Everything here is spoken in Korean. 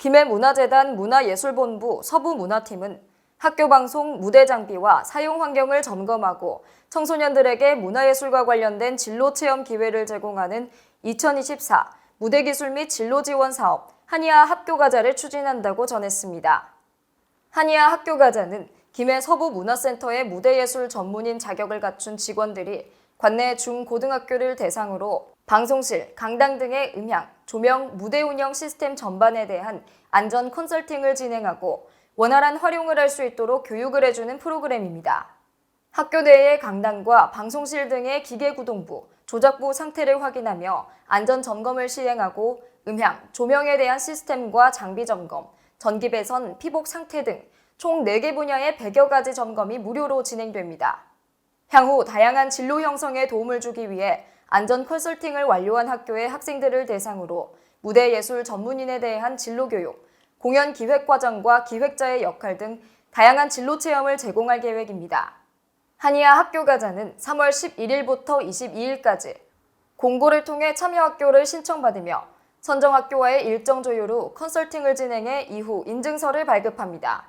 김해문화재단 문화예술본부 서부문화팀은 학교 방송 무대 장비와 사용 환경을 점검하고 청소년들에게 문화예술과 관련된 진로 체험 기회를 제공하는 2024 무대기술 및 진로 지원 사업 한의아 학교가자를 추진한다고 전했습니다. 한의아 학교가자는 김해 서부문화센터의 무대예술 전문인 자격을 갖춘 직원들이 관내 중고등학교를 대상으로 방송실, 강당 등의 음향, 조명, 무대 운영 시스템 전반에 대한 안전 컨설팅을 진행하고 원활한 활용을 할 수 있도록 교육을 해주는 프로그램입니다. 학교 내의 강당과 방송실 등의 기계 구동부, 조작부 상태를 확인하며 안전 점검을 시행하고 음향, 조명에 대한 시스템과 장비 점검, 전기 배선, 피복 상태 등 총 4개 분야의 100여 가지 점검이 무료로 진행됩니다. 향후 다양한 진로 형성에 도움을 주기 위해 안전 컨설팅을 완료한 학교의 학생들을 대상으로 무대 예술 전문인에 대한 진로 교육, 공연 기획 과정과 기획자의 역할 등 다양한 진로 체험을 제공할 계획입니다. 한의아 학교가자는 3월 11일부터 22일까지 공고를 통해 참여 학교를 신청받으며 선정 학교와의 일정 조율 후 컨설팅을 진행해 이후 인증서를 발급합니다.